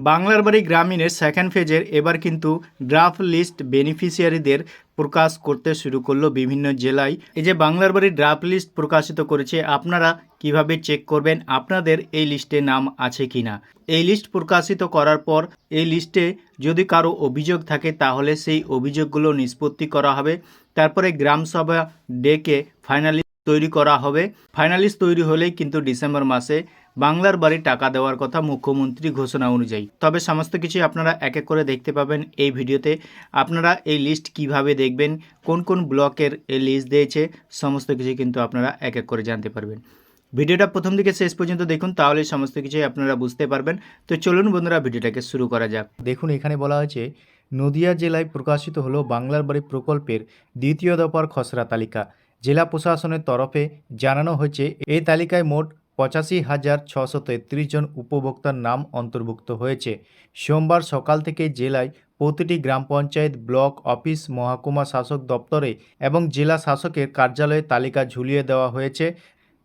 বাংলার বাড়ি গ্রামীণের সেকেন্ড ফেজের এবার কিন্তু ড্রাফট লিস্ট বেনিফিশিয়ারিদের প্রকাশ করতে শুরু করল বিভিন্ন জেলায়। এই যে বাংলার বাড়ি ড্রাফট লিস্ট প্রকাশিত করেছে, আপনারা কীভাবে চেক করবেন? আপনাদের এই লিস্টে নাম আছে কিনা? এই লিস্ট প্রকাশিত করার পর, এই লিস্টে যদি কারও অভিযোগ থাকে, তাহলে সেই অভিযোগগুলো নিষ্পত্তি করা হবে। তারপরে গ্রামসভা ডেকে ফাইনালি তৈরি করা হবে। ফাইনালিস্ট তৈরি হলেই কিন্তু ডিসেম্বর মাসে বাংলার বাড়ি টাকা দেওয়ার কথা মুখ্যমন্ত্রী ঘোষণা অনুযায়ী। তবে সমস্ত কিছু আপনারা এক এক করে দেখতে পাবেন এই ভিডিওতে। আপনারা এই লিস্ট কীভাবে দেখবেন, কোন কোন ব্লকের এই লিস্ট দিয়েছে, সমস্ত কিছু কিন্তু আপনারা এক এক করে জানতে পারবেন। ভিডিওটা প্রথম থেকে শেষ পর্যন্ত দেখুন, তাহলে সমস্ত কিছুই আপনারা বুঝতে পারবেন। তো চলুন বন্ধুরা, ভিডিওটাকে শুরু করা যাক। দেখুন, এখানে বলা হয়েছে, নদিয়া জেলায় প্রকাশিত হলো বাংলার বাড়ি প্রকল্পের দ্বিতীয় দফার খসড়া তালিকা। জেলা প্রশাসনের তরফে জানানো হয়েছে এই তালিকায় মোট পঁচাশি হাজার ছশো তেত্রিশ জন উপভোক্তার নাম অন্তর্ভুক্ত হয়েছে। সোমবার সকাল থেকে জেলায় প্রতিটি গ্রাম পঞ্চায়েত ব্লক, অফিস, মহকুমা শাসক দপ্তরে এবং জেলা শাসকের কার্যালয়ে তালিকা ঝুলিয়ে দেওয়া হয়েছে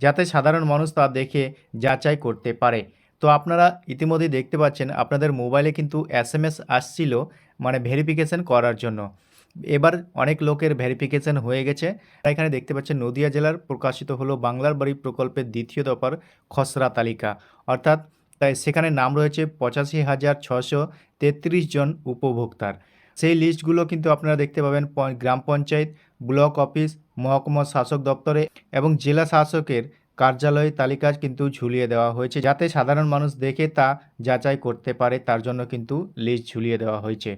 যাতে সাধারণ মানুষ তা দেখে যাচাই করতে পারে। তো আপনারা ইতিমধ্যেই দেখতে পাচ্ছেন, আপনাদের মোবাইলে কিন্তু এস এম এস আসছিল মানে ভেরিফিকেশন করার জন্য। এবার অনেক লোকের ভেরিফিকেশন হয়ে গেছে। এখানে দেখতে পাচ্ছেন, নদিয়া জেলার প্রকাশিত হলো বাংলার বাড়ি প্রকল্পের দ্বিতীয় দফার খসড়া তালিকা। অর্থাৎ তাই সেখানে নাম রয়েছে পঁচাশি হাজার ছশো তেত্রিশ জন উপভোক্তার। সেই লিস্টগুলো কিন্তু আপনারা দেখতে পাবেন গ্রাম পঞ্চায়েত, ব্লক অফিস, মহকুমা শাসক দপ্তরে এবং জেলা শাসকের কার্যালয়ে তালিকা কিন্তু ঝুলিয়ে দেওয়া হয়েছে। যাতে সাধারণ মানুষ দেখে তা যাচাই করতে পারে, তার জন্য কিন্তু লিস্ট ঝুলিয়ে দেওয়া হয়েছে।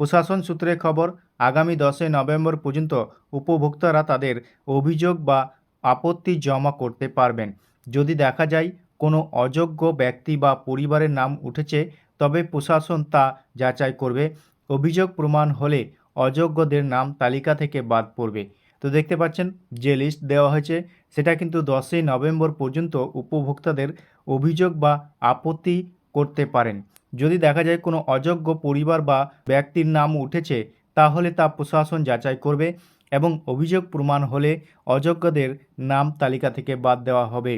প্রশাসন সূত্রে খবর, আগামী দশই নভেম্বর পর্যন্ত উপভোক্তারা তাদের অভিযোগ বা আপত্তি জমা করতে পারবেন। যদি দেখা যায় কোনো অযোগ্য ব্যক্তি বা পরিবারের নাম উঠেছে, তবে প্রশাসন তা যাচাই করবে। অভিযোগ প্রমাণ হলে অযোগ্যদের নাম তালিকা থেকে বাদ পড়বে। তো দেখতে পাচ্ছেন, যে লিস্ট দেওয়া হয়েছে, সেটা কিন্তু দশই নভেম্বর পর্যন্ত উপভোক্তাদের অভিযোগ বা আপত্তি করতে পারেন। যদি দেখা যায় কোনো অযোগ্য পরিবার বা ব্যক্তির নাম উঠেছে, তাহলে তা প্রশাসন যাচাই করবে এবং অভিযোগ প্রমাণ হলে অযোগ্যদের নাম তালিকা থেকে বাদ দেওয়া হবে।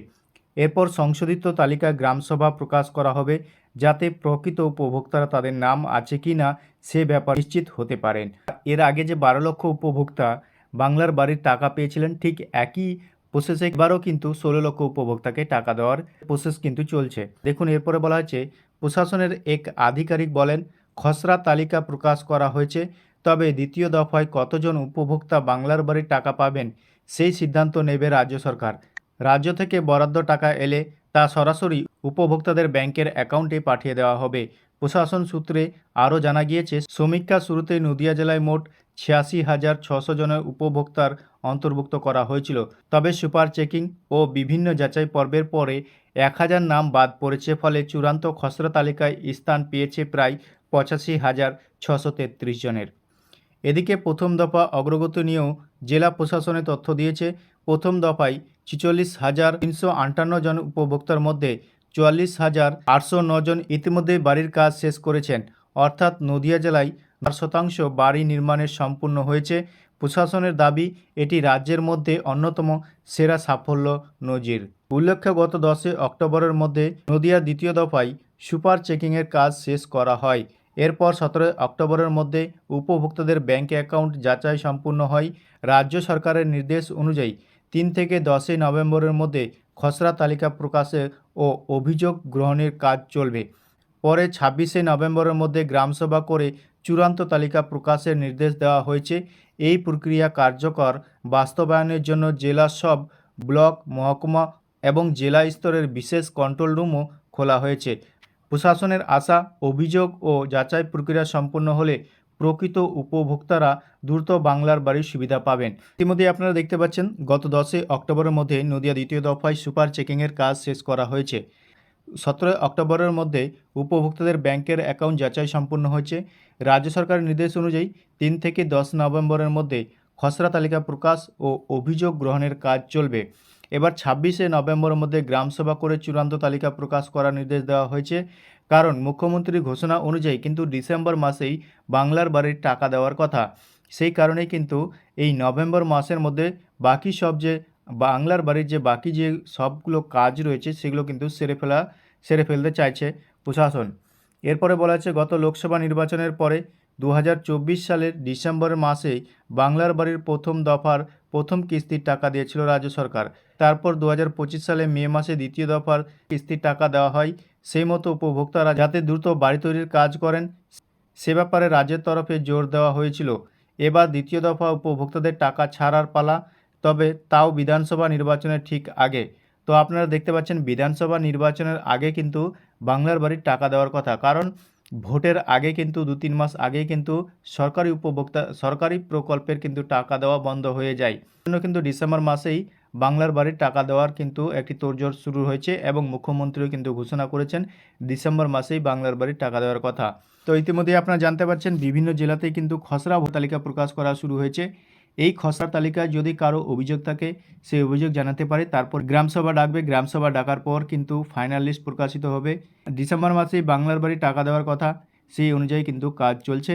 এরপর সংশোধিত তালিকা গ্রামসভা প্রকাশ করা হবে, যাতে প্রকৃত উপভোক্তারা তাদের নাম আছে কি না সে ব্যাপার নিশ্চিত হতে পারেন। এর আগে যে বারো লক্ষ উপভোক্তা বাংলার বাড়ির টাকা পেয়েছিলেন, ঠিক একই প্রসেসে এবারও কিন্তু ষোলো লক্ষ উপভোক্তাকে টাকা দেওয়ার প্রসেস কিন্তু চলছে। দেখুন, এরপরে বলা হয়েছে প্রশাসনের এক আধিকারিক বলেন, খসড়া তালিকা প্রকাশ করা হয়েছে, তবে দ্বিতীয় দফায় কতজন উপভোক্তা বাংলার বাড়ির টাকা পাবেন সেই সিদ্ধান্ত নেবে রাজ্য সরকার। রাজ্য থেকে বরাদ্দ টাকা এলে তা সরাসরি উপভোক্তাদের ব্যাংকের অ্যাকাউন্টে পাঠিয়ে দেওয়া হবে। প্রশাসন সূত্রে আরও জানা গিয়েছে, সমীক্ষা শুরুতেই নদিয়া জেলায় মোট ছিয়াশি হাজার ছশো জনের উপভোক্তার অন্তর্ভুক্ত করা হয়েছিল। তবে সুপার চেকিং ও বিভিন্ন যাচাই পর্বের পরে এক হাজার নাম বাদ পড়েছে, ফলে চূড়ান্ত খসড়া তালিকায় স্থান পেয়েছে প্রায় পঁচাশি হাজার ছশো তেত্রিশ জনের। এদিকে প্রথম দফা অগ্রগতি নিয়েও জেলা প্রশাসনে তথ্য দিয়েছে, প্রথম দফায় ছিচল্লিশ হাজার তিনশো আটান্ন জন উপভোক্তার মধ্যে চুয়াল্লিশ হাজার আটশো জন ইতিমধ্যে বাড়ির কাজ শেষ করেছেন। অর্থাৎ নদিয়া জেলায় শতাংশ বাড়ি নির্মাণের সম্পূর্ণ হয়েছে। প্রশাসনের দাবি, এটি রাজ্যের মধ্যে অন্যতম সেরা সাফল্য নজির। উল্লেখ্য, গত দশই অক্টোবরের মধ্যে নদিয়ার দ্বিতীয় দফায় সুপার চেকিংয়ের কাজ শেষ করা হয়। এরপর সতেরোই অক্টোবরের মধ্যে উপভোক্তাদের ব্যাংক অ্যাকাউন্ট যাচাই সম্পূর্ণ হয়। রাজ্য সরকারের নির্দেশ অনুযায়ী তিন থেকে দশই নভেম্বরের মধ্যে খসড়া তালিকা প্রকাশে ও অভিযোগ গ্রহণের কাজ চলবে। পরে ছাব্বিশে নভেম্বরের মধ্যে গ্রামসভা করে চূড়ান্ত তালিকা প্রকাশের নির্দেশ দেওয়া হয়েছে। এই প্রক্রিয়া কার্যকর, বাস্তবায়নের জন্য জেলার সব ব্লক, মহকুমা এবং জেলা স্তরের বিশেষ কন্ট্রোল রুমও খোলা হয়েছে। প্রশাসনের আশা, অভিযোগ ও যাচাই প্রক্রিয়া সম্পূর্ণ হলে প্রকৃত উপভোক্তারা দ্রুত বাংলার বাড়ির সুবিধা পাবেন। ইতিমধ্যে আপনারা দেখতে পাচ্ছেন, গত দশই অক্টোবরের মধ্যে নদিয়া দ্বিতীয় দফায় সুপার চেকিংয়ের কাজ শেষ করা হয়েছে। সতেরোই অক্টোবরের মধ্যে উপভোক্তাদের ব্যাংকের অ্যাকাউন্ট যাচাই সম্পূর্ণ হয়েছে। রাজ্য সরকারের নির্দেশ অনুযায়ী তিন থেকে দশ নভেম্বরের মধ্যে খসড়া তালিকা প্রকাশ ও অভিযোগ গ্রহণের কাজ চলবে। এবার ছাব্বিশে নভেম্বরের মধ্যে গ্রামসভা করে চূড়ান্ত তালিকা প্রকাশ করার নির্দেশ দেওয়া হয়েছে। কারণ মুখ্যমন্ত্রীর ঘোষণা অনুযায়ী কিন্তু ডিসেম্বর মাসেই বাংলার বাড়ির টাকা দেওয়ার কথা। সেই কারণেই কিন্তু এই নভেম্বর মাসের মধ্যে বাকি সব যে বাংলার বাড়ির যে বাকি যে সবগুলো কাজ রয়েছে, সেগুলো কিন্তু সেরে ফেলা সেরে ফেলতে চাইছে প্রশাসন। এরপরে বলা হচ্ছে, গত লোকসভা নির্বাচনের পরে দু হাজার চব্বিশ সালের ডিসেম্বর মাসেই বাংলার বাড়ির প্রথম দফার প্রথম কিস্তির টাকা দিয়েছিল রাজ্য সরকার। তারপর দু হাজার পঁচিশ সালে মে মাসে দ্বিতীয় দফার কিস্তির টাকা দেওয়া হয়। সেই মতো উপভোক্তারা যাতে দ্রুত বাড়ি তৈরির কাজ করেন, সে ব্যাপারে রাজ্যের তরফে জোর দেওয়া হয়েছিল। এবার দ্বিতীয় দফা উপভোক্তাদের টাকা ছাড়ার পালা, তবে তাও বিধানসভা নির্বাচনের ঠিক আগে। তো আপনারা দেখতে পাচ্ছেন বিধানসভা নির্বাচনের আগে কিন্তু বাংলার বাড়ির টাকা দেওয়ার কথা। কারণ ভোটের আগে কিন্তু দু তিন মাস আগেই কিন্তু সরকারি উপভোক্তা, সরকারি প্রকল্পের কিন্তু টাকা দেওয়া বন্ধ হয়ে যায়। জন্য কিন্তু ডিসেম্বর মাসেই বাংলার বাড়ির টাকা দেওয়ার কিন্তু একটি তোড়জোড় শুরু হয়েছে এবং মুখ্যমন্ত্রীও কিন্তু ঘোষণা করেছেন ডিসেম্বর মাসেই বাংলার বাড়ির টাকা দেওয়ার কথা। তো ইতিমধ্যেই আপনারা জানতে পারছেন, বিভিন্ন জেলাতেই কিন্তু খসড়া ভোট তালিকা প্রকাশ করা শুরু হয়েছে। এই খসড়া তালিকায় যদি কারও অভিযোগ থাকে, সেই অভিযোগ জানাতে পারে। তারপর গ্রামসভা ডাকবে। গ্রামসভা ডাকার পর কিন্তু ফাইনাল লিস্ট প্রকাশিত হবে। ডিসেম্বর মাসেই বাংলার বাড়ি টাকা দেওয়ার কথা, সেই অনুযায়ী কিন্তু কাজ চলছে।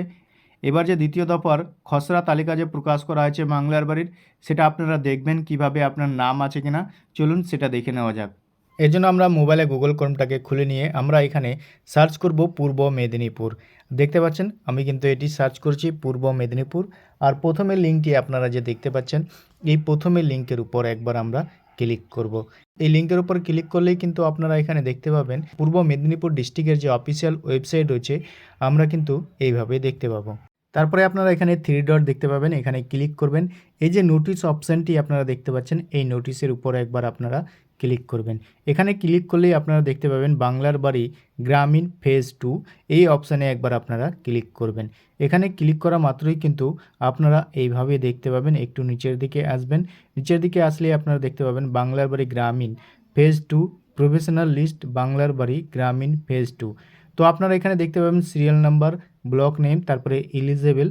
এবার যে দ্বিতীয় দফার খসড়া তালিকা যে প্রকাশ করা হয়েছে বাংলার বাড়ির, সেটা আপনারা দেখবেন কীভাবে আপনার নাম আছে কিনা। চলুন সেটা দেখে নেওয়া যাক। এর জন্য আমরা মোবাইলে গুগল ক্রোমটাকে খুলে নিয়ে আমরা এখানে সার্চ করব পূর্ব মেদিনীপুর। দেখতে পাচ্ছেন, আমি কিন্তু এটি সার্চ করছি পূর্ব মেদিনীপুর। আর প্রথমের লিঙ্কটি আপনারা যে দেখতে পাচ্ছেন, এই প্রথমের লিঙ্কের উপর একবার আমরা ক্লিক করব। এই লিঙ্কের উপর ক্লিক করলেই কিন্তু আপনারা এখানে দেখতে পাবেন, পূর্ব মেদিনীপুর ডিস্ট্রিক্টের যে অফিসিয়াল ওয়েবসাইট রয়েছে, আমরা কিন্তু এইভাবে দেখতে পাবো। তারপরে আপনারা এখানে থ্রি ডট দেখতে পাবেন, এখানে ক্লিক করবেন। এই যে নোটিশ অপশানটি আপনারা দেখতে পাচ্ছেন, এই নোটিশের উপর একবার আপনারা ক্লিক করবেন। এখানে ক্লিক করলেই আপনারা দেখতে পাবেন বাংলার বাড়ি গ্রামীণ ফেজ টু এই অপশানে একবার আপনারা ক্লিক করবেন। এখানে ক্লিক করা মাত্রই কিন্তু আপনারা এইভাবে দেখতে পাবেন, একটু নিচের দিকে আসবেন। নিচের দিকে আসলে আপনারা দেখতে পাবেন বাংলার বাড়ি গ্রামীণ ফেজ টু প্রফেশনাল লিস্ট বাংলার বাড়ি গ্রামীণ ফেজ টু তো আপনারা এখানে দেখতে পাবেন সিরিয়াল নাম্বার ব্লক নেম তারপরে এলিজেবল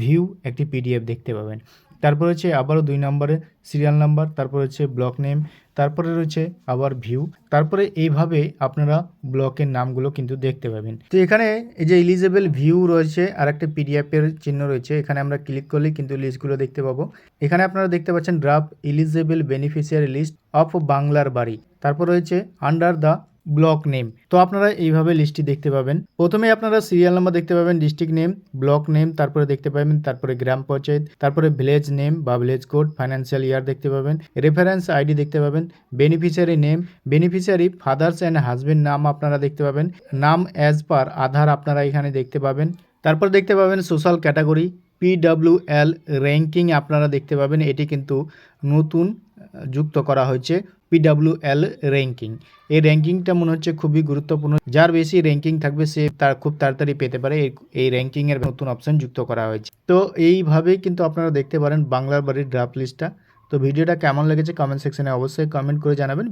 ভিউ একটি পিডিএফ দেখতে পাবেন। তারপর হচ্ছে আবারও দুই নম্বরে সিরিয়াল নাম্বার তারপর হচ্ছে ব্লক নেম তারপরে রয়েছে আবার ভিউ তারপরে এইভাবে আপনারা ব্লকের নামগুলো কিন্তু দেখতে পাবেন। তো এখানে এই যে এলিজেবল ভিউ রয়েছে আর একটা পিডিএফের চিহ্ন রয়েছে। এখানে আমরা ক্লিক করলেই কিন্তু লিস্টগুলো দেখতে পাবো। এখানে আপনারা দেখতে পাচ্ছেন draft eligible beneficiary list of বাংলার বাড়ি। তারপর রয়েছে আন্ডার দ্য ব্লক নেম তো আপনারা এইভাবে লিস্টটি দেখতে পাবেন। প্রথমে আপনারা সিরিয়াল নাম্বার দেখতে পাবেন ডিস্ট্রিক্ট নেম ব্লক নেম তারপরে দেখতে পাবেন, তারপরে গ্রাম পঞ্চায়েত, তারপরে ভিলেজ নেম বা ভিলেজ কোড ফাইন্যান্সিয়াল ইয়ার দেখতে পাবেন রেফারেন্স আইডি দেখতে পাবেন beneficiary name beneficiary father's and husband নাম আপনারা দেখতে পাবেন, নাম অ্যাজ পার আধার আপনারা এখানে দেখতে পাবেন, তারপর দেখতে পাবেন সোশ্যাল ক্যাটাগরি পিডাব্লিউএল র্যাঙ্কিং আপনারা দেখতে পাবেন, এটি কিন্তু নতুন যুক্ত করা হয়েছে পিডাব্লিউএল র্যাঙ্কিং এই র্যাঙ্কিংটা মনে হচ্ছে খুবই গুরুত্বপূর্ণ। যার বেশি র্যাঙ্কিং থাকবে, সে তার খুব তাড়াতাড়ি পেতে পারে। এই- র্যাঙ্কিং র্যাঙ্কিংয়ের নতুন অপশন যুক্ত করা হয়েছে। তো এইভাবেই কিন্তু আপনারা দেখতে পারেন বাংলার বাড়ির ড্রাফট লিস্টটা তো ভিডিওটা কেমন লেগেছে কমেন্ট সেকশনে অবশ্যই কমেন্ট করে জানাবেন।